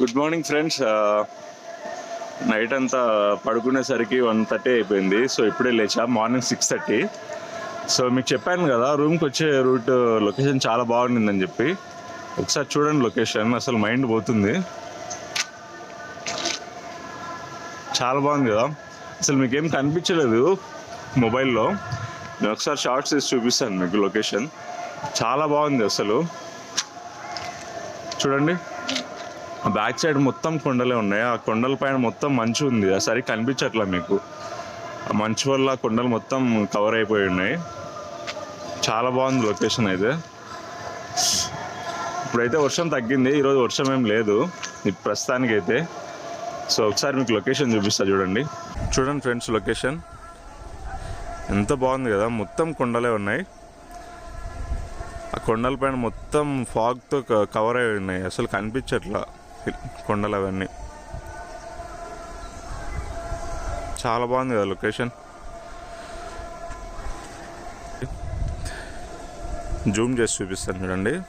Good morning friends night అంతా పడుకునేసరికి one thirty అయిపోయింది. సో ఇప్పుడే లేచా. మార్నింగ్ సిక్స్ థర్టీ సో మీకు చెప్పాను కదా రూమ్కి వచ్చే రూట్ లొకేషన్ చాలా బాగుండిందని చెప్పి. ఒకసారి చూడండి లొకేషన్ అసలు మైండ్ పోతుంది. చాలా బాగుంది కదా. అసలు మీకేం కనిపించలేదు మొబైల్లో. నేను ఒకసారి షార్ట్స్ వేసి చూపిస్తాను మీకు లొకేషన్ చాలా బాగుంది అసలు. చూడండి. బ్యాక్ సైడ్ మొత్తం కొండలే ఉన్నాయి. ఆ కొండల పైన మొత్తం మంచు ఉంది. ఆ సరి కనిపించట్లా మీకు. ఆ మంచు వల్ల కొండలు మొత్తం కవర్ అయిపోయి ఉన్నాయి. చాలా బాగుంది లొకేషన్ అయితే. ఇప్పుడైతే వర్షం తగ్గింది. ఈరోజు వర్షం ఏం లేదు. ఈ ప్రస్తుతానికైతే. సో ఒకసారి మీకు లొకేషన్ చూపిస్తా చూడండి. చూడండి ఫ్రెండ్స్ లొకేషన్. ఎంత బాగుంది కదా. మొత్తం కొండలే ఉన్నాయి. ఆ కొండల పైన మొత్తం ఫాగ్తో కవర్ అయి ఉన్నాయి. అసలు కనిపించట్లా. కొండలు అవన్నీ. చాలా బాగుంది కదా లొకేషన్. జూమ్ చేసి చూపిస్తాను చూడండి.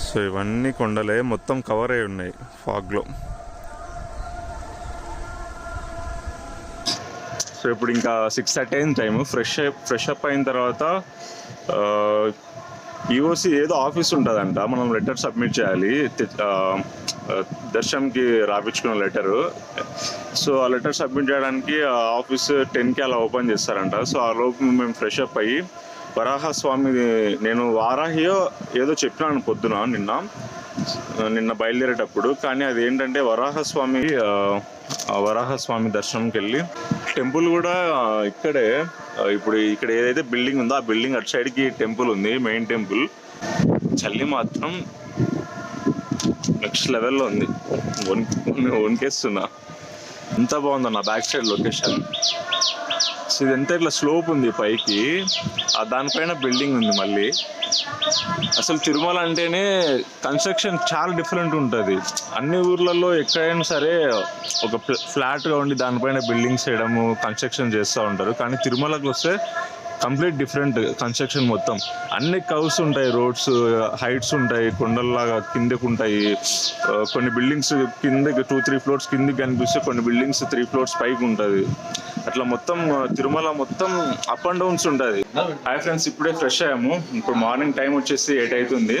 సో ఇవన్నీ కొండలే మొత్తం కవర్ అయి ఉన్నాయి ఫాగ్లో. సో ఇప్పుడు ఇంకా సిక్స్ థర్టీ అయిన టైం ఫ్రెష్ ఫ్రెష్ అప్ అయిన తర్వాత ఈఓసి ఏదో ఆఫీస్ ఉంటుందంట. మనం లెటర్ సబ్మిట్ చేయాలి. దర్శన్కి దర్శనంకి రాపించుకున్న లెటరు సో ఆ లెటర్ సబ్మిట్ చేయడానికి ఆ ఆఫీస్ టెన్కి అలా ఓపెన్ చేస్తారంట. సో ఆ లోపు మేము ఫ్రెష్ అప్ అయ్యి వరాహ స్వామి నేను వారాహియో ఏదో చెప్పినాను పొద్దున నిన్న. నిన్న బయలుదేరేటప్పుడు కానీ అది ఏంటంటే వరాహస్వామి వరాహస్వామి దర్శనంకి వెళ్ళి టెంపుల్ కూడా ఇక్కడే ఇప్పుడు ఇక్కడ ఏదైతే బిల్డింగ్ ఉందో ఆ బిల్డింగ్ అటు సైడ్కి టెంపుల్ ఉంది మెయిన్ టెంపుల్. చల్లి మాత్రం నెక్స్ట్ లెవెల్లో ఉంది. వన్ వణికేస్తున్నా. ఎంత బాగుంది నా బ్యాక్ సైడ్ లొకేషన్. సో ఇదంతా ఇట్లా స్లోప్ ఉంది పైకి. దానిపైన బిల్డింగ్ ఉంది మళ్ళీ. అసలు తిరుమల అంటేనే కన్స్ట్రక్షన్ చాలా డిఫరెంట్ ఉంటుంది. అన్ని ఊర్లలో ఎక్కడైనా సరే ఒక ఫ్లాట్గా ఉండి దానిపైన బిల్డింగ్స్ వేయడము కన్స్ట్రక్షన్ చేస్తూ ఉంటారు. కానీ తిరుమలకు వస్తే కంప్లీట్ డిఫరెంట్ కన్స్ట్రక్షన్ మొత్తం. అన్ని కవ్స్ ఉంటాయి రోడ్స్ హైట్స్ ఉంటాయి కొండల్లాగా కిందకు ఉంటాయి కొన్ని బిల్డింగ్స్ కిందకి టూ త్రీ ఫ్లోర్స్ కిందకి కనిపిస్తే కొన్ని బిల్డింగ్స్ త్రీ ఫ్లోర్స్ పైకి ఉంటుంది. అట్లా మొత్తం తిరుమల మొత్తం అప్ అండ్ డౌన్స్ ఉంటుంది హాయ్ ఫ్రెండ్స్ ఇప్పుడే ఫ్రెష్ అయ్యాము. ఇప్పుడు మార్నింగ్ టైం వచ్చేసి ఎయిట్ అవుతుంది.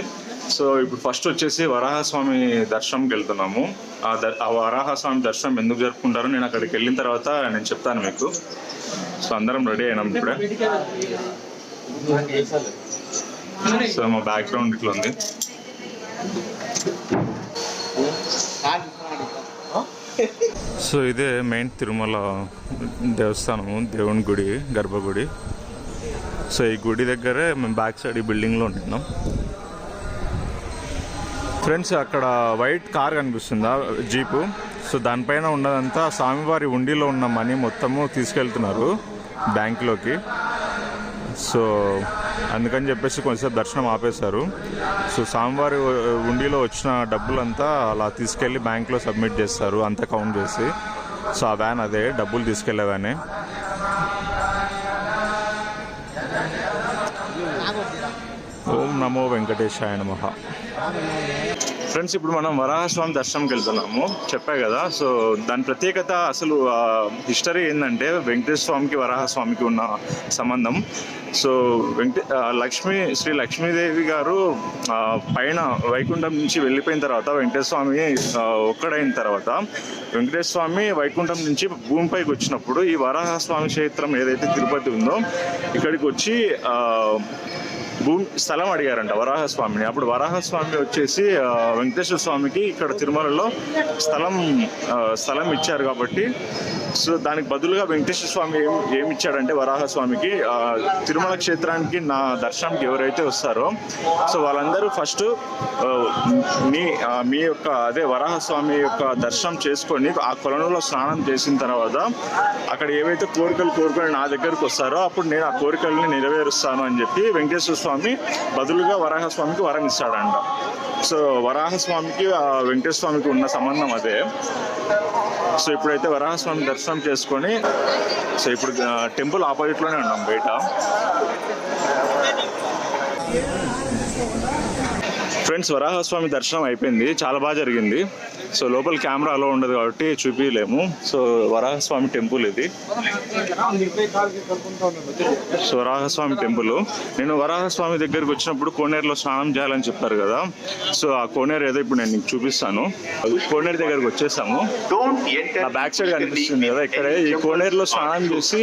సో ఇప్పుడు ఫస్ట్ వచ్చేసి వరాహస్వామి దర్శనంకి వెళ్తున్నాము. ఆ ద ఆ వరాహస్వామి దర్శనం ఎందుకు జరుపుకుంటారో నేను అక్కడికి వెళ్ళిన తర్వాత నేను చెప్తాను మీకు. సో అందరం రెడీ అయినాం ఇప్పుడే. సో మా బ్యాక్గ్రౌండ్ ఇట్లా ఉంది. సో ఇదే మెయిన్ తిరుమల దేవస్థానము దేవుని గుడి గర్భగుడి. సో ఈ గుడి దగ్గరే మేము బ్యాక్ సైడ్ ఈ బిల్డింగ్లో ఉంటున్నాం. ఫ్రెండ్స్ అక్కడ వైట్ కార్ కనిపిస్తుందా? జీపు సో దానిపైన ఉన్నదంతా స్వామివారి ఉండిలో ఉన్న మనీ మొత్తము తీసుకెళ్తున్నారు బ్యాంకులోకి. సో అందుకని చెప్పేసి కొంచెంసేపు దర్శనం ఆపేశారు. సో స్వామివారి ఉండిలో వచ్చిన డబ్బులంతా అలా తీసుకెళ్ళి బ్యాంక్లో సబ్మిట్ చేస్తారు అంతా కౌంట్ చేసి. సో ఆ వ్యాన్ అదే డబ్బులు తీసుకెళ్ళే వ్యానే. ఓం నమో వెంకటేశాయ నమ. ఫ్రెండ్స్ ఇప్పుడు మనం వరాహస్వామి దర్శనంకి వెళ్తున్నాము చెప్పా కదా సో దాని ప్రత్యేకత అసలు హిస్టరీ ఏంటంటే వెంకటేశ్వర స్వామికి వరాహస్వామికి ఉన్న సంబంధం. సో వెంకటే లక్ష్మి లక్ష్మీ శ్రీ లక్ష్మీదేవి గారు పైన వైకుంఠం నుంచి వెళ్ళిపోయిన తర్వాత వెంకటేశ్వర స్వామి ఒక్కడైన తర్వాత వెంకటేశ్వర స్వామి వైకుంఠం నుంచి భూమిపైకి వచ్చినప్పుడు ఈ వరాహస్వామి క్షేత్రం ఏదైతే తిరుపతి ఉందో ఇక్కడికి వచ్చి భూమి స్థలం అడిగారంట వరాహస్వామిని. అప్పుడు వరాహస్వామి వచ్చేసి వెంకటేశ్వర స్వామికి ఇక్కడ తిరుమలలో స్థలం స్థలం ఇచ్చారు కాబట్టి సో దానికి బదులుగా వెంకటేశ్వర స్వామి ఏం ఏమి ఇచ్చాడంటే వరాహస్వామికి తిరుమల క్షేత్రానికి నా దర్శనానికి ఎవరైతే వస్తారో సో వాళ్ళందరూ ఫస్ట్ మీ మీ యొక్క అదే వరాహస్వామి యొక్క దర్శనం చేసుకొని ఆ కొలనులో స్నానం చేసిన తర్వాత అక్కడ ఏవైతే కోరికలు కోరుకొని నా దగ్గరకు వస్తారో అప్పుడు నేను ఆ కోరికల్ని నెరవేరుస్తాను అని చెప్పి వెంకటేశ్వర స్వామి బదులుగా వరాహస్వామికి వరం ఇస్తాడంట. సో వరాహస్వామికి ఆ వెంకటేశ్వర స్వామికి ఉన్న సంబంధం అదే. సో ఇప్పుడైతే వరాహస్వామి దర్శనం చేసుకొని సో ఇప్పుడు టెంపుల్ ఆపోజిట్లోనే ఉన్నాం బయట. ఫ్రెండ్స్ వరాహస్వామి దర్శనం అయిపోయింది. చాలా బాగా జరిగింది. సో లోపల కెమెరా అలో ఉండదు కాబట్టి చూపించలేము సో వరాహస్వామి టెంపుల్ ఇది. సో వరాహస్వామి టెంపుల్ నేను వరాహస్వామి దగ్గరికి వచ్చినప్పుడు కోనేరులో స్నానం చేయాలని చెప్పారు కదా. సో ఆ కోనేరు ఏదో ఇప్పుడు నేను చూపిస్తాను. కోనేరు దగ్గరకు వచ్చేసాము. ఆ బ్యాక్ సైడ్ కనిపిస్తుంది కదా ఇక్కడే. ఈ కోనేరులో స్నానం చేసి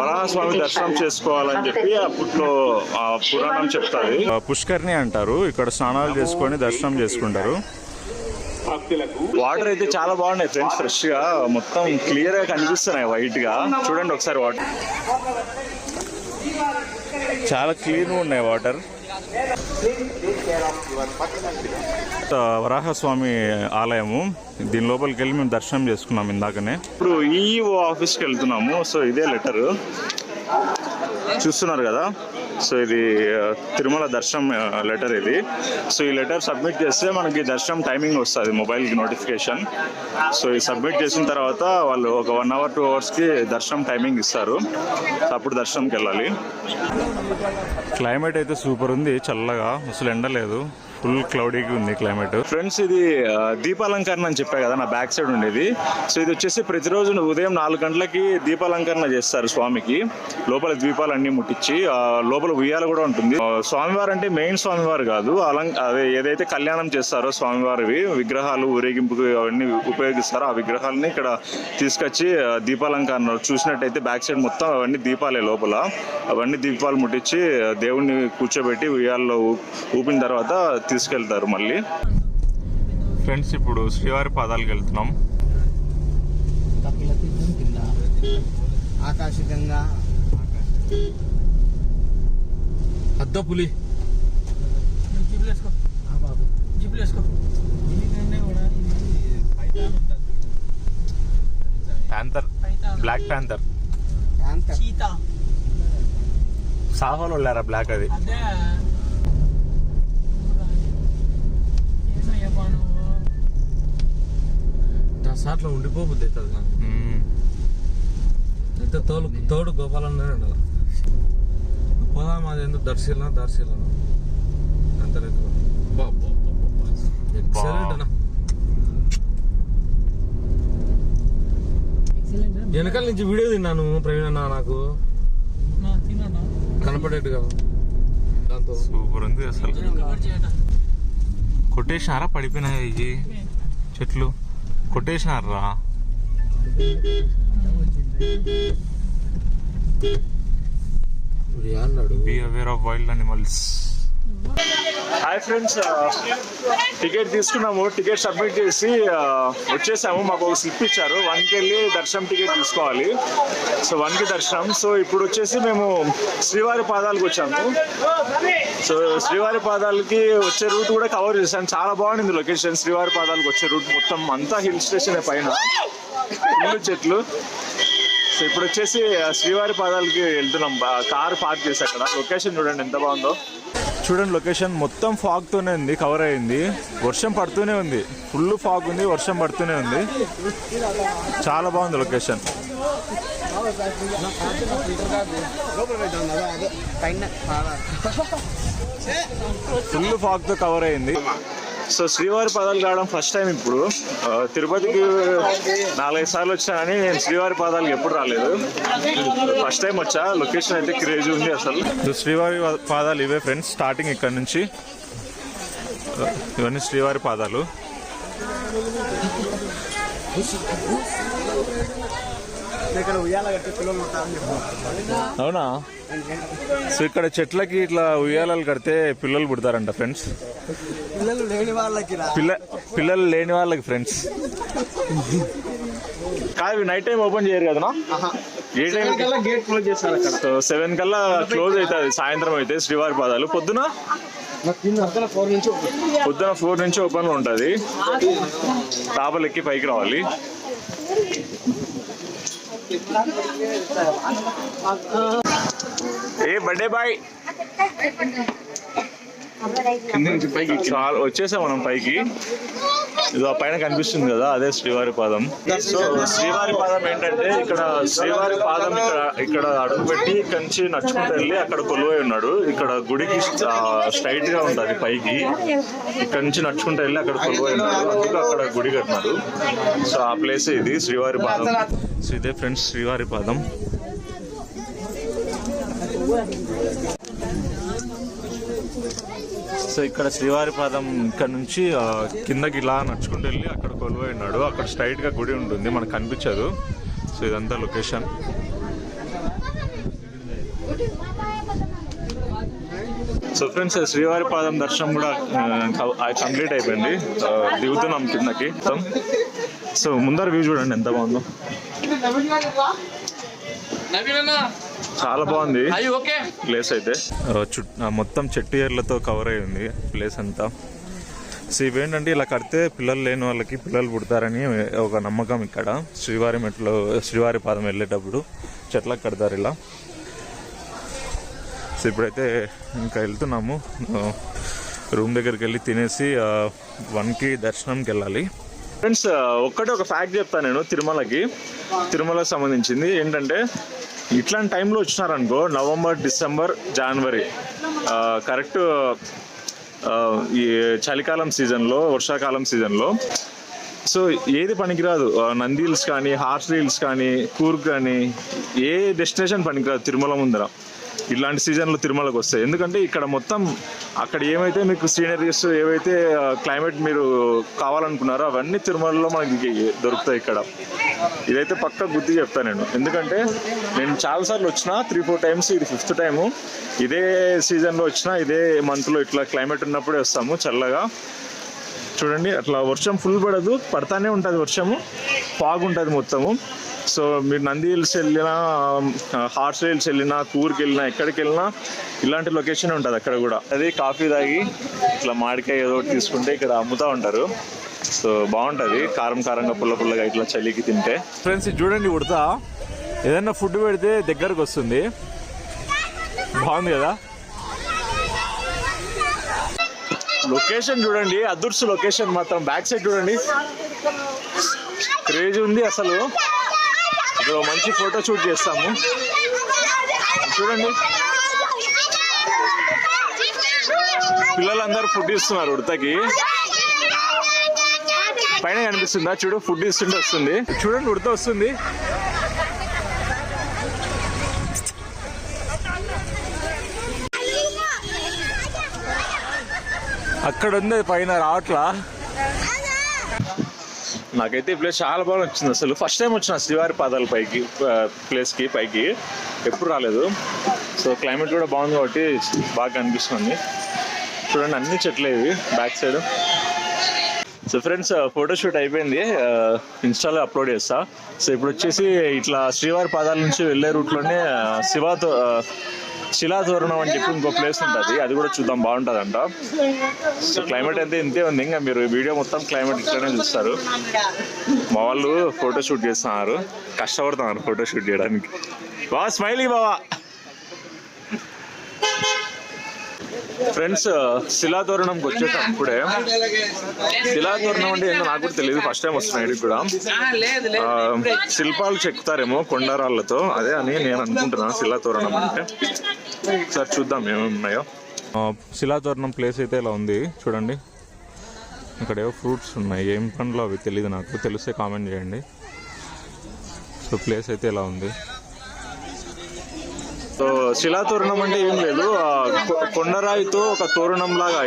వరాహస్వామి దర్శనం చేసుకోవాలని చెప్పి అప్పట్లో పురాణం చెప్తారు పుష్కర్ని అంటారు. ఇక్కడ స్నానాలు చేసుకొని దర్శనం చేసుకుంటారు. వాటర్ అయితే చాలా బాగున్నాయి ఫ్రెండ్స్ ఫ్రెష్గా మొత్తం క్లియర్గా కనిపిస్తున్నాయి వైట్గా చూడండి ఒకసారి వాటర్. చాలా క్లీన్ ఉన్నాయి వాటర్. వరాహస్వామి ఆలయము. దీని లోపలికి వెళ్ళి మేము దర్శనం చేసుకున్నాం ఇందాకనే. ఇప్పుడు ఈఓ ఆఫీస్కి వెళ్తున్నాము సో ఇదే లెటర్. చూస్తున్నారు కదా. సో ఇది తిరుమల దర్శనం లెటర్ ఇది. సో ఈ లెటర్ సబ్మిట్ చేస్తే మనకి దర్శనం టైమింగ్ వస్తుంది మొబైల్కి నోటిఫికేషన్. సో ఇది సబ్మిట్ చేసిన తర్వాత వాళ్ళు ఒక వన్ అవర్ టూ అవర్స్కి దర్శనం టైమింగ్ ఇస్తారు. అప్పుడు దర్శనంకి వెళ్ళాలి. క్లైమేట్ అయితే సూపర్ ఉంది చల్లగా అసలు ఎండలేదు ఫుల్ క్లౌడీగా ఉంది క్లైమేట్. ఫ్రెండ్స్ ఇది దీపాలంకరణ అని చెప్పా కదా నా బ్యాక్ సైడ్ ఉండేది. సో ఇది వచ్చేసి ప్రతిరోజు ఉదయం నాలుగు గంటలకి దీపాలంకరణ చేస్తారు స్వామికి. లోపల దీపాలు అన్ని ముట్టించి లోపల ఉయ్యాల కూడా ఉంటుంది. స్వామివారు అంటే మెయిన్ స్వామివారు కాదు అలం అదే ఏదైతే కళ్యాణం చేస్తారో స్వామివారివి విగ్రహాలు ఊరేగింపుకు అవన్నీ ఉపయోగిస్తారో ఆ విగ్రహాలని ఇక్కడ తీసుకొచ్చి దీపాలంకరణ చూసినట్టయితే బ్యాక్ సైడ్ మొత్తం అవన్నీ దీపాలే లోపల. అవన్నీ దీపాలు ముట్టించి దేవుణ్ణి కూర్చోబెట్టి ఉయ్యాల్లో ఊపిన తర్వాత తీసుకెళ్తారు మళ్ళీ. ఫ్రెండ్స్ ఇప్పుడు శ్రీవారి పాదాలకు వెళ్తున్నాం. ఆకాశగంగా. అద్ద పులి. Panther black panther cheetah. సాహోలో వెళ్ళారా బ్లాక్ అది. సాట్లో ఉండిపోబుద్ది అవుతుంది నాకు. అయితే తోలు తోడు గోపాలన్న ఉండాలి. పోదాం అది ఎందుకు దర్శిలా దర్శిలా అంత ఎక్సలెంట్ అన్న. ఎక్సలెంట్ వెనకాల నుంచి వీడియో తిన్నాను ప్రవీణ్ అన్న నాకు. కనపడేట్టుగా. దాంతో. సూపర్ ఉంది అసలు. కొట్టేసినారా? పడిపోయినాయి ఇవి? చెట్లు. కొట్టేసినారా be aware of wild animals hi friends ticket తీసుకున్నాము టికెట్ సబ్మిట్ చేసి వచ్చేసాము. మాకు ఒక స్లిప్ ఇచ్చారు. వన్కి వెళ్ళి దర్శనం టికెట్ తీసుకోవాలి. సో వన్కి దర్శనం. సో ఇప్పుడు వచ్చేసి మేము శ్రీవారి పాదాలకు వచ్చాము. సో శ్రీవారి పాదాలకి వచ్చే రూట్ కూడా కవర్ చేశాను. చాలా బాగుంది లొకేషన్ శ్రీవారి పాదాలకు వచ్చే రూట్ మొత్తం అంతా హిల్ స్టేషన్ పైన. ఇల్లు చెట్లు. సో ఇప్పుడు వచ్చేసి శ్రీవారి పాదాలకి వెళ్తున్నాం. కార్ పార్క్ చేసి అక్కడ. లొకేషన్ చూడండి ఎంత బాగుందో. చూడండి లొకేషన్. మొత్తం ఫాగ్ తోనే ఉంది కవర్ అయింది. వర్షం పడుతూనే ఉంది. ఫుల్ ఫాగ్ ఉంది వర్షం పడుతూనే ఉంది. చాలా బాగుంది లొకేషన్. ఫుల్ ఫాగ్తో కవర్ అయింది. సో శ్రీవారి పాదాలు కావడం ఫస్ట్ టైం ఇప్పుడు. తిరుపతికి నాలుగైదు సార్లు వచ్చానని నేను శ్రీవారి పాదాలకు ఎప్పుడు రాలేదు. ఫస్ట్ టైం వచ్చా లొకేషన్ అయితే క్రేజ్ ఉంది అసలు. శ్రీవారి పాదాలు ఇవే ఫ్రెండ్స్ స్టార్టింగ్ ఇక్కడ నుంచి. ఇవన్నీ శ్రీవారి పాదాలు. ఇక్కడ ఉయ్యాల కట్టి పిల్లలు ఉంటారని చెప్పు అవునా? సో ఇక్కడ చెట్లకి ఇట్లా ఉయ్యాలలు కడితే పిల్లలు పుడతారంట ఫ్రెండ్స్ పిల్లలు లేని వాళ్ళకి పిల్ల పిల్లలు లేని వాళ్ళకి ఫ్రెండ్స్ కాదు నైట్ టైం ఓపెన్ చేయరు కదనా? ఏ టైం గేట్ క్లోజ్ చేస్తారు అక్కడ సో సెవెన్ కల్లా క్లోజ్ అవుతుంది సాయంత్రం అయితే శ్రీవారి పాదాలు. పొద్దున? పొద్దున ఫోర్ నుంచి ఓపెన్లో ఉంటుంది. తాపలు ఎక్కి పైకి రావాలి. ఏ బర్త్డే బాయ్ కింద నుంచి పైకి చాలా వచ్చేసాం మనం పైకి ఇది ఆ పైన కనిపిస్తుంది కదా అదే శ్రీవారి పాదం. సో శ్రీవారి పాదం ఏంటంటే ఇక్కడ శ్రీవారి పాదం ఇక్కడ ఇక్కడ అడుగు పెట్టి ఇక్కడ నుంచి నడుచుకుంటూ వెళ్ళి అక్కడ కొలువై ఉన్నాడు. ఇక్కడ గుడికి స్ట్రైట్గా ఉంటుంది పైకి. ఇక్కడ నుంచి నడుచుకుంటూ వెళ్ళి అక్కడ కొలువై ఉన్నాడు. అందుకు అక్కడ గుడి కట్టినారు. సో ఆ ప్లేస్ ఇది శ్రీవారి పాదం. సో ఇదే ఫ్రెండ్స్ శ్రీవారి పాదం. సో ఇక్కడ శ్రీవారి పాదం ఇక్కడ నుంచి కిందకి ఇలా నడుచుకుంటూ వెళ్ళి అక్కడ కొలువై ఉన్నాడు అక్కడ స్ట్రైట్గా గుడి ఉంటుంది మనకు కనిపించదు. సో ఇదంతా లొకేషన్ సో ఫ్రెండ్స్ శ్రీవారి పాదం దర్శనం కూడా కంప్లీట్ అయిపోయింది. దిగుతున్నాం కిందకి. సో ముందర వ్యూ చూడండి ఎంత బాగుందో. చాలా బాగుంది. ఓకే ప్లేస్ అయితే. మొత్తం చెట్టు ఏర్లతో కవర్ అయి ఉంది ప్లేస్ అంతా. సో ఇవేంటంటే ఇలా కడితే పిల్లలు లేని వాళ్ళకి పిల్లలు పుడతారని ఒక నమ్మకం ఇక్కడ. శ్రీవారి మెట్లు శ్రీవారి పాదం వెళ్ళేటప్పుడు చెట్లకు కడతారు ఇలా. సో ఇప్పుడైతే ఇంకా వెళ్తున్నాము. రూమ్ దగ్గరికి వెళ్ళి తినేసి వన్కి దర్శనంకి వెళ్ళాలి. ఫ్రెండ్స్ ఒక్కటే ఒక ఫ్యాక్ట్ చెప్తాను నేను తిరుమలకి. తిరుమలకు సంబంధించింది ఏంటంటే ఇట్లాంటి టైంలో వచ్చినారనుకో నవంబర్ డిసెంబర్ జనవరి కరెక్ట్ ఈ చలికాలం సీజన్లో వర్షాకాలం సీజన్లో సో ఏది పనికిరాదు. నంది హిల్స్ కానీ హార్స్ హిల్స్ కానీ కూర్గ్ కానీ ఏ డెస్టినేషన్ పనికిరాదు తిరుమల ముందర. ఇలాంటి సీజన్లో తిరుమలకు వస్తాయి. ఎందుకంటే ఇక్కడ మొత్తం అక్కడ ఏమైతే మీకు సీనరీస్ ఏవైతే క్లైమేట్ మీరు కావాలనుకున్నారో అవన్నీ తిరుమలలో మనకి దొరుకుతాయి ఇక్కడ. ఇదైతే పక్క గుర్తు చెప్తాను నేను. ఎందుకంటే నేను చాలాసార్లు వచ్చిన త్రీ ఫోర్ టైమ్స్ ఇది ఫిఫ్త్ టైము ఇదే సీజన్లో వచ్చిన ఇదే మంత్లో ఇట్లా క్లైమేట్ ఉన్నప్పుడే వస్తాము చల్లగా. చూడండి అట్లా వర్షం ఫుల్ పడదు. పడతానే ఉంటుంది వర్షము. బాగుంటుంది ఉంటుంది మొత్తము. సో మీరు నంది హిల్స్ వెళ్ళినా హార్స్ హిల్స్ వెళ్ళినా కూర్కి వెళ్ళినా ఎక్కడికి వెళ్ళినా ఇలాంటి లొకేషన్ ఉంటుంది అక్కడ కూడా. అది కాఫీ తాగి ఇట్లా మామిడికాయ ఏదో ఒకటి తీసుకుంటే ఇక్కడ అమ్ముతూ ఉంటారు. సో బాగుంటుంది. కారం కారంగా పుల్ల పుల్లగా ఇట్లా చలికి తింటే. ఫ్రెండ్స్ ఇది చూడండి ఉడతా. ఏదైనా ఫుడ్ పెడితే దగ్గరకు వస్తుంది. బాగుంది కదా? లొకేషన్ చూడండి. అదుర్స్ లొకేషన్ మాత్రం. బ్యాక్ సైడ్ చూడండి. క్రేజ్ ఉంది అసలు. ఇక్కడ మంచి ఫోటో షూట్ చేస్తాము. చూడండి. పిల్లలందరూ ఫుడ్ ఇస్తున్నారు ఉడతకి. పైన కనిపిస్తుందా? చూడు ఫుడ్ ఇస్తుంటే వస్తుంది. చూడండి ఉడత వస్తుంది. అక్కడ ఉంది అది పైన రావట్లా నాకైతే ఈ ప్లేస్ చాలా బాగా నచ్చింది. అసలు ఫస్ట్ టైం వచ్చిన శ్రీవారి పాదాల పైకి ప్లేస్కి పైకి ఎప్పుడు రాలేదు. సో క్లైమేట్ కూడా బాగుంది కాబట్టి బాగా కనిపిస్తుంది చూడండి అన్ని చెట్లే ఇవి back side so friends photoshoot అయిపోయింది. ఇన్స్టాలో అప్లోడ్ చేస్తా. సో ఇప్పుడు వచ్చేసి ఇట్లా శ్రీవారి పాదాల నుంచి వెళ్ళే రూట్లోనే శివాతో శిలాతోరణం అని చెప్పి ఇంకో ప్లేస్ ఉంటుంది. అది కూడా చూద్దాం. బాగుంటుందంట. సో క్లైమేట్ అయితే ఇంతే ఉంది. ఇంకా మీరు వీడియో మొత్తం క్లైమేట్ ఇట్లానే చూస్తారు. మా వాళ్ళు ఫోటో షూట్ చేస్తున్నారు. కష్టపడుతున్నారు ఫోటో షూట్ చేయడానికి. బాగా స్మైలీ బావా. ఫ్రెండ్స్ శిలాతోరణంకి వచ్చేసాం ఇప్పుడే శిలాతోరణం అంటే ఏంటో నాకు కూడా తెలియదు ఫస్ట్ టైం వస్తున్నాయి కూడా. ఆ, శిల్పాలు చెక్కుతారేమో కొండరాళ్ళతో. అదే అని నేను అనుకుంటున్నాను శిలాతోరణం అంటే. సార్ చూద్దాం ఏమేమి ఉన్నాయో శిలాతోరణం ప్లేస్ అయితే ఇలా ఉంది. చూడండి. ఇక్కడ ఏవో ఫ్రూట్స్ ఉన్నాయి. ఏం పండ్లు అవి తెలియదు నాకు. తెలిస్తే కామెంట్ చేయండి. సో ప్లేస్ అయితే ఇలా ఉంది. సో శిలాతోరణం అంటే ఏం లేదు. కొండరాయితో ఒక తోరణం లాగా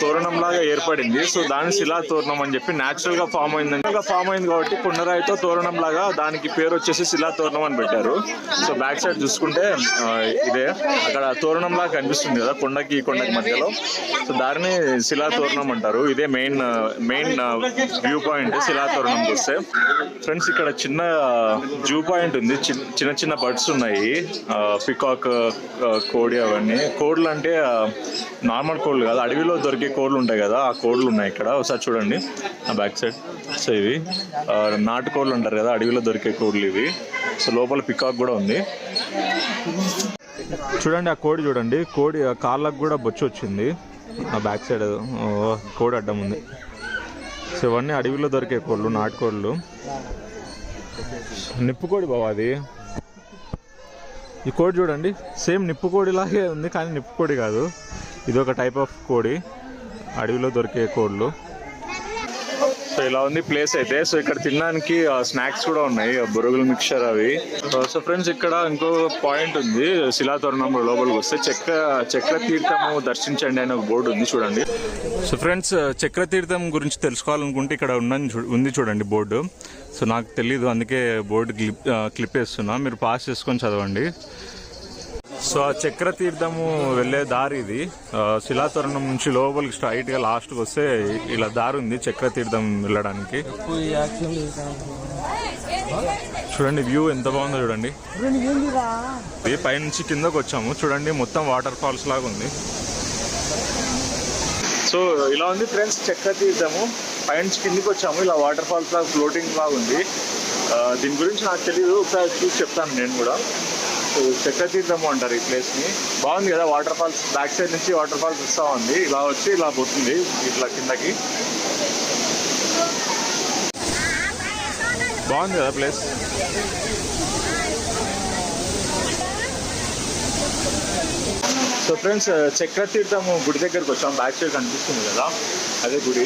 తోరణం లాగా ఏర్పడింది. సో దాని శిలాతోరణం అని చెప్పి న్యాచురల్గా ఫామ్ అయింది ఫామ్ అయింది కాబట్టి కొండరాయితో తోరణం లాగా దానికి పేరు వచ్చేసి శిలా తోరణం అని పెట్టారు. సో బ్యాక్ సైడ్ చూసుకుంటే ఇదే. అక్కడ తోరణం లాగా కనిపిస్తుంది కదా కొండకి కొండకి మధ్యలో. సో దారిని శిలాతోరణం అంటారు. ఇదే మెయిన్ మెయిన్ వ్యూ పాయింట్ శిలాతోరణంకి వస్తే. ఫ్రెండ్స్ ఇక్కడ చిన్న జూ పాయింట్ ఉంది. చిన్న చిన్న చిన్న బర్డ్స్ ఉన్నాయి. పీకాక్ కోడి అవన్నీ. కోడ్లు అంటే నార్మల్ కోళ్ళు కాదు అడవిలో దొరికే కోళ్ళు ఉంటాయి కదా ఆ కోళ్ళు ఉన్నాయి ఇక్కడ. ఒకసారి చూడండి ఆ బ్యాక్ సైడ్. సో ఇవి నాటు కోళ్ళు అంటారు కదా అడవిలో దొరికే కోళ్ళు ఇవి. సో లోపల పికాక్ కూడా ఉంది. చూడండి ఆ కోడి చూడండి. కోడి ఆ కాళ్ళకు కూడా బొచ్చు వచ్చింది. ఆ బ్యాక్ సైడ్ కోడి అడ్డం ఉంది. సో ఇవన్నీ అడవిలో దొరికే కోళ్ళు నాటుకోళ్ళు నిప్పుకోడి బావ అది. ఈ కోడి చూడండి. సేమ్ నిప్పు కోడిలాగే ఉంది కానీ నిప్పు కోడి కాదు. ఇది ఒక టైప్ ఆఫ్ కోడి. అడవిలో దొరికే కోళ్ళు సో ఇలా ఉంది ప్లేస్ అయితే. సో ఇక్కడ తినడానికి స్నాక్స్ కూడా ఉన్నాయి ఆ మిక్చర్ అవి. సో ఫ్రెండ్స్ ఇక్కడ ఇంకో పాయింట్ ఉంది శిలాతోరణం లోపలికి వస్తే చక్ర చక్ర తీర్థము దర్శించండి అనే ఒక బోర్డు ఉంది చూడండి. సో ఫ్రెండ్స్ చక్ర తీర్థం గురించి తెలుసుకోవాలనుకుంటే ఇక్కడ ఉన్నది చూ- ఉంది చూడండి బోర్డు. సో నాకు తెలీదు అందుకే బోర్డు క్లిప్ క్లిప్ వేస్తున్నా. మీరు పాస్ చేసుకొని చదవండి. సో ఆ చక్ర తీర్థము వెళ్ళే దారి ఇది. శిలాతోరణం నుంచి లోపలికి స్ట్రైట్గా లాస్ట్కి వస్తే ఇలా దారి ఉంది చక్ర తీర్థం వెళ్ళడానికి చూడండి వ్యూ ఎంత బాగుందో చూడండి. ఇది పైనుంచి కిందకు వచ్చాము. చూడండి మొత్తం వాటర్ ఫాల్స్ లాగా ఉంది. సో ఇలా ఉంది ఫ్రెండ్స్ చక్ర తీర్థము పైనుంచి కిందికి వచ్చాము. ఇలా వాటర్ ఫాల్స్ లాగా ఫ్లోటింగ్ లాగా ఉంది. దీని గురించి నాకు తెలియదు ఒకసారి చూసి చెప్తాను నేను కూడా. సో అంటారు ఈ ప్లేస్ని. బాగుంది కదా వాటర్ ఫాల్స్ బ్యాక్ సైడ్ నుంచి వాటర్ ఫాల్స్ వస్తా ఉంది. ఇలా వచ్చి ఇలా పోతుంది ఇట్లా కిందకి. బాగుంది కదా ప్లేస్ సో ఫ్రెండ్స్ చక్రతీర్థం గుడి దగ్గరకు వచ్చాం. బ్యాక్ సైడ్ కనిపిస్తుంది కదా అదే గుడి.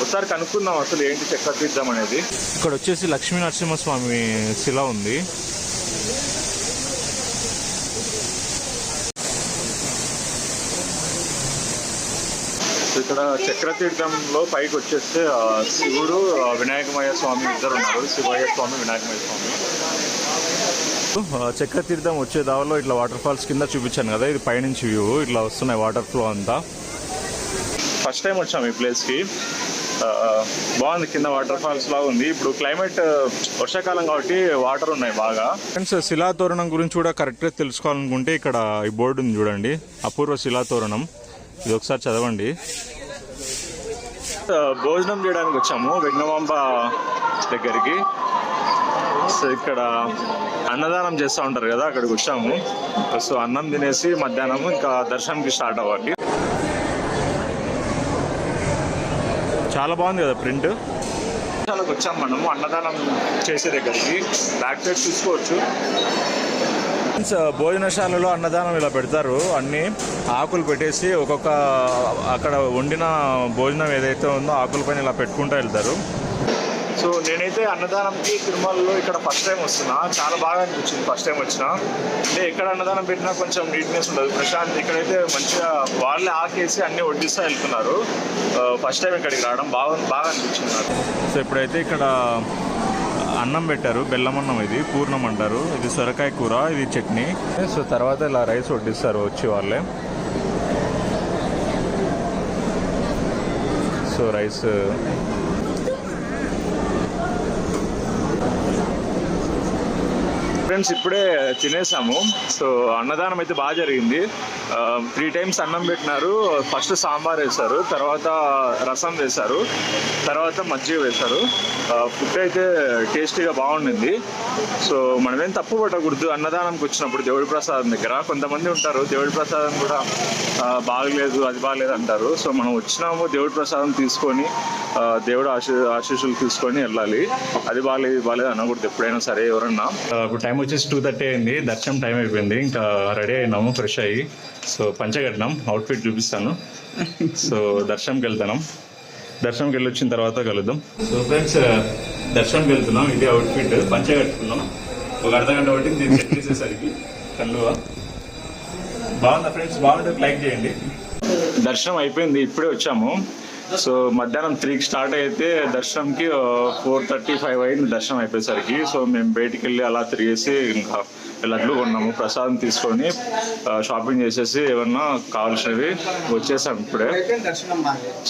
ఒకసారి కనుక్కుందాం అసలు ఏంటి చక్రతీర్థం అనేది. ఇక్కడ వచ్చేసి లక్ష్మీ నరసింహస్వామి శిల ఉంది. ఇక్కడ చక్రతీర్థంలో పైకి వచ్చేస్తే శివుడు వినాయకమయ్య స్వామి ఇద్దరు ఉన్నారు. శివయ్య స్వామి వినాయకమయ్య స్వామి. చక్రతీర్థం వచ్చే దావలో ఇట్లా వాటర్ ఫాల్స్ కింద చూపించాను కదా ఇది పైనుంచి వ్యూ. ఇట్లా వస్తున్నాయి వాటర్ ఫ్లో అంతా. ఫస్ట్ టైం వచ్చాము ఈ ప్లేస్కి బాగుంది కింద వాటర్ ఫాల్స్ లాగా ఉంది. ఇప్పుడు క్లైమేట్ వర్షాకాలం కాబట్టి వాటర్ ఉన్నాయి బాగా. ఫ్రెండ్స్ శిలాతోరణం గురించి కూడా కరెక్ట్గా తెలుసుకోవాలనుకుంటే ఇక్కడ ఈ బోర్డు ఉంది చూడండి. అపూర్వ శిలాతోరణం. ఇది ఒకసారి చదవండి. భోజనం చేయడానికి వచ్చాము విఘ్నమాంబ దగ్గరికి. సో ఇక్కడ అన్నదానం చేస్తూ ఉంటారు కదా అక్కడికి వచ్చాము. సో అన్నం తినేసి మధ్యాహ్నం ఇంకా దర్శనంకి స్టార్ట్ అవ్వాలి. చాలా బాగుంది కదా ప్రింట్. చాలాకి వచ్చాం మనము అన్నదానం చేసే దగ్గరికి. బ్యాక్ సైడ్ చూసుకోవచ్చు ఫ్రెండ్స్ భోజనశాలలో అన్నదానం ఇలా పెడతారు. అన్ని ఆకులు పెట్టేసి ఒక్కొక్క అక్కడ వండిన భోజనం ఏదైతే ఉందో ఆకుల పైన ఇలా పెట్టుకుంటూ వెళ్తారు. సో నేనైతే అన్నదానంకి తిరుమలలో ఇక్కడ ఫస్ట్ టైం వస్తున్నా. చాలా బాగా అనిపించింది ఫస్ట్ టైం వచ్చిన. అంటే ఎక్కడ అన్నదానం పెట్టినా కొంచెం నీట్నెస్ ఉండదు. ప్రశాంత్ ఇక్కడైతే మంచిగా వాళ్ళే ఆకేసి అన్ని వడ్డిస్తూ వెళ్తున్నారు. ఫస్ట్ టైం ఇక్కడికి రావడం బాగా బాగా అనిపించింది నాకు. సో ఇప్పుడైతే ఇక్కడ అన్నం పెట్టారు బెల్లం అన్నం ఇది పూర్ణం అంటారు. ఇది సొరకాయ కూర ఇది చట్నీ. సో తర్వాత ఇలా రైస్ వడ్డిస్తారు వచ్చి వాళ్ళే. సో రైస్ ఫ్రెండ్స్ ఇప్పుడే తినేసాము. సో అన్నదానం అయితే బాగా జరిగింది. త్రీ టైమ్స్ అన్నం పెట్టినారు. ఫస్ట్ సాంబార్ వేశారు. తర్వాత రసం వేశారు. తర్వాత మజ్జిగ వేశారు. ఫుడ్ అయితే టేస్టీగా బాగుండింది. సో మనమేం తప్పు పట్టకూడదు. అన్నదానంకి వచ్చినప్పుడు దేవుడి ప్రసాదం దగ్గర కొంతమంది ఉంటారు. దేవుడి ప్రసాదం కూడా బాగలేదు అది బాగలేదు అంటారు. సో మనం వచ్చినాము దేవుడి ప్రసాదం తీసుకొని దేవుడు ఆశీ ఆశీస్సులు తీసుకొని వెళ్ళాలి. అది బాగాలేదు బాగాలేదు అనకూడదు ఎప్పుడైనా సరే ఎవరన్నా. ఇప్పుడు టైం వచ్చేసి టూ థర్టీ అయింది. దర్శనం టైం అయిపోయింది. ఇంకా రెడీ అయినాము ఫ్రెష్ అయ్యి. సో పంచగట్టినాం అవుట్ఫిట్ చూపిస్తాను. సో దర్శనంకి వెళ్తున్నాం. దర్శనంకి వెళ్ళి వచ్చిన తర్వాత కలుద్దాం. సో ఫ్రెండ్స్ uh, దర్శనంకి వెళ్తున్నాం. ఇది అవుట్ఫిట్ పంచ కట్టుకున్నాం ఒక అర్ధ గంట పట్టింది దీన్ని సెట్ చేసేసరికి. కల్లువా. బాగుందా ఫ్రెండ్స్ బాగుంటే లైక్ చేయండి. దర్శనం అయిపోయింది. ఇప్పుడే వచ్చాము. సో మధ్యాహ్నం త్రీకి స్టార్ట్ అయితే దర్శనంకి ఫోర్ థర్టీ ఫైవ్ అయింది దర్శనం అయిపోయేసరికి. సో మేము బయటికి వెళ్ళి అలా తిరిగేసి ఇంకా లడ్లు కొన్నాము. ప్రసాదం తీసుకొని షాపింగ్ చేసేసి ఏమన్నా కావాల్సినవి వచ్చేసాం ఇప్పుడే.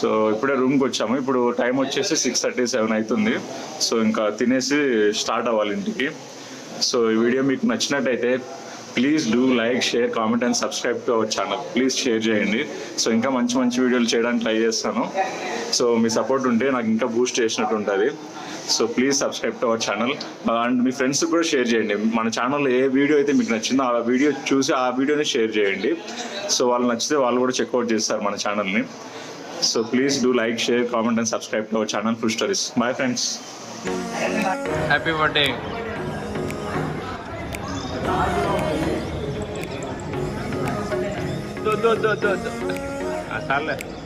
సో ఇప్పుడే రూమ్కి వచ్చాము. ఇప్పుడు టైం వచ్చేసి సిక్స్ థర్టీ సెవెన్ అవుతుంది సో ఇంకా తినేసి స్టార్ట్ అవ్వాలి ఇంటికి. సో ఈ వీడియో మీకు నచ్చినట్టయితే please do like share comment and subscribe to our channel please share చేయండి. సో ఇంకా మంచి మంచి వీడియోలు చేయడానికి ట్రై చేస్తాను. సో మీ సపోర్ట్ ఉంటే నాకు ఇంకా బూస్ట్ చేసినట్టు ఉంటుంది. So please subscribe to our channel and me friends కూడా షేర్ చేయండి. మన ఛానల్లో ఏ వీడియో అయితే మీకు నచ్చిందో ఆ వీడియో చూసి ఆ వీడియోని షేర్ చేయండి. సో వాళ్ళు నచ్చితే వాళ్ళు కూడా చెక్అవుట్ చేస్తారు మన ఛానల్ని so please do like share comment and subscribe to our channel full stories my friends happy birthday dur dur dur. dur. Azarla.